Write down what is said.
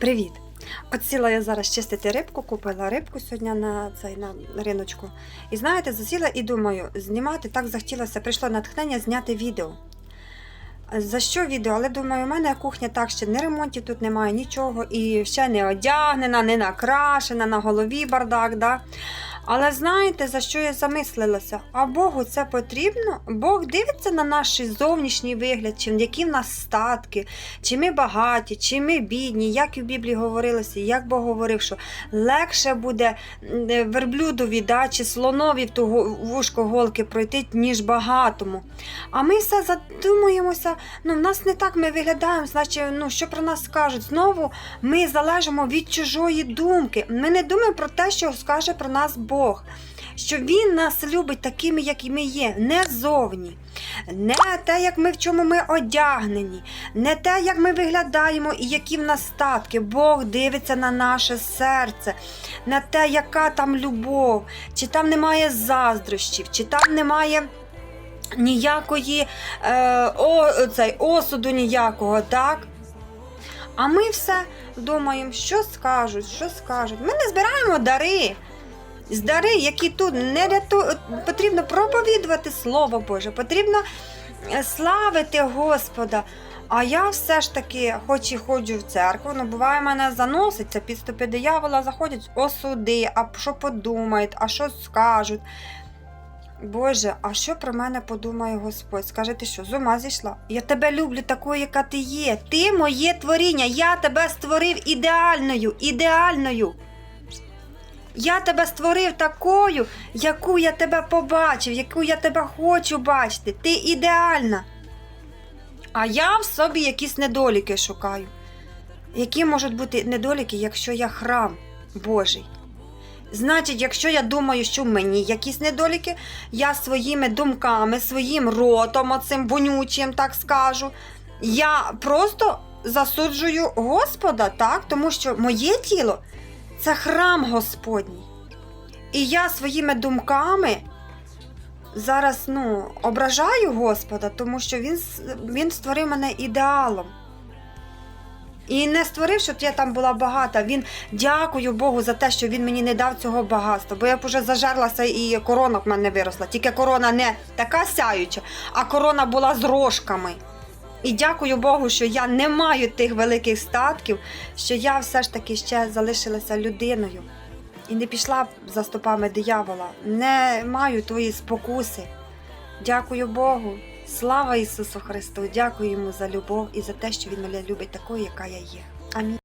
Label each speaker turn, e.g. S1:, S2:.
S1: Привіт! От сіла я зараз чистити рибку, купила рибку сьогодні на цей на риночку. І знаєте, засіла і думаю, знімати так захотілося, прийшло натхнення зняти відео. За що відео? Але думаю, у мене кухня так ще не ремонтів тут немає нічого, і ще не одягнена, не накрашена, на голові бардак. Да? Але знаєте, за що я замислилася? А Богу це потрібно? Бог дивиться на наш зовнішній вигляд, чи які в нас статки, чи ми багаті, чи ми бідні, як і в Біблії говорилося, як Бог говорив, що легше буде м, верблюдові да, слонові в ту вушко голки пройти, ніж багатому. А ми все задумуємося, ну в нас не так ми виглядаємо, значить, ну що про нас скажуть? Знову ми залежимо від чужої думки. Ми не думаємо про те, що скаже про нас Бог. Що Він нас любить такими, які ми є, не зовні, не те, як ми в чому ми одягнені, не те, як ми виглядаємо і які в нас статки. Бог дивиться на наше серце, на те, яка там любов, чи там немає заздрощів, чи там немає ніякої е, о, цей, осуду ніякого, так? А ми все думаємо, що скажуть, що скажуть. Ми не збираємо дари. З дари, які тут не ряту... потрібно проповідувати Слово Боже, потрібно е, славити Господа. А я все ж таки, хоч і ходжу в церкву, ну буває, мене заноситься, підступи диявола заходять, осуди, а що подумають, а що скажуть. Боже, а що про мене подумає Господь? Скаже, ти що, з ума зійшла? Я тебе люблю такою, яка ти є. Ти моє творіння. Я тебе створив ідеальною, ідеальною. Я тебе створив такою, яку я тебе побачив, яку я тебе хочу бачити. Ти ідеальна. А я в собі якісь недоліки шукаю. Які можуть бути недоліки, якщо я храм Божий? Значить, якщо я думаю, що в мені якісь недоліки, я своїми думками, своїм ротом, оцим вонючим, так скажу, я просто засуджую Господа, так? тому що моє тіло це храм Господній. І я своїми думками зараз ну, ображаю Господа, тому що Він, він створив мене ідеалом. І не створив, щоб я там була багата. Він дякую Богу за те, що він мені не дав цього багатства. Бо я б уже зажерлася і корона в мене виросла. Тільки корона не така сяюча, а корона була з рожками. І дякую Богу, що я не маю тих великих статків, що я все ж таки ще залишилася людиною і не пішла за стопами диявола. Не маю твої спокуси. Дякую Богу. Слава Ісусу Христу! Дякую йому за любов і за те, що Він мене любить такою, яка я є. Амінь.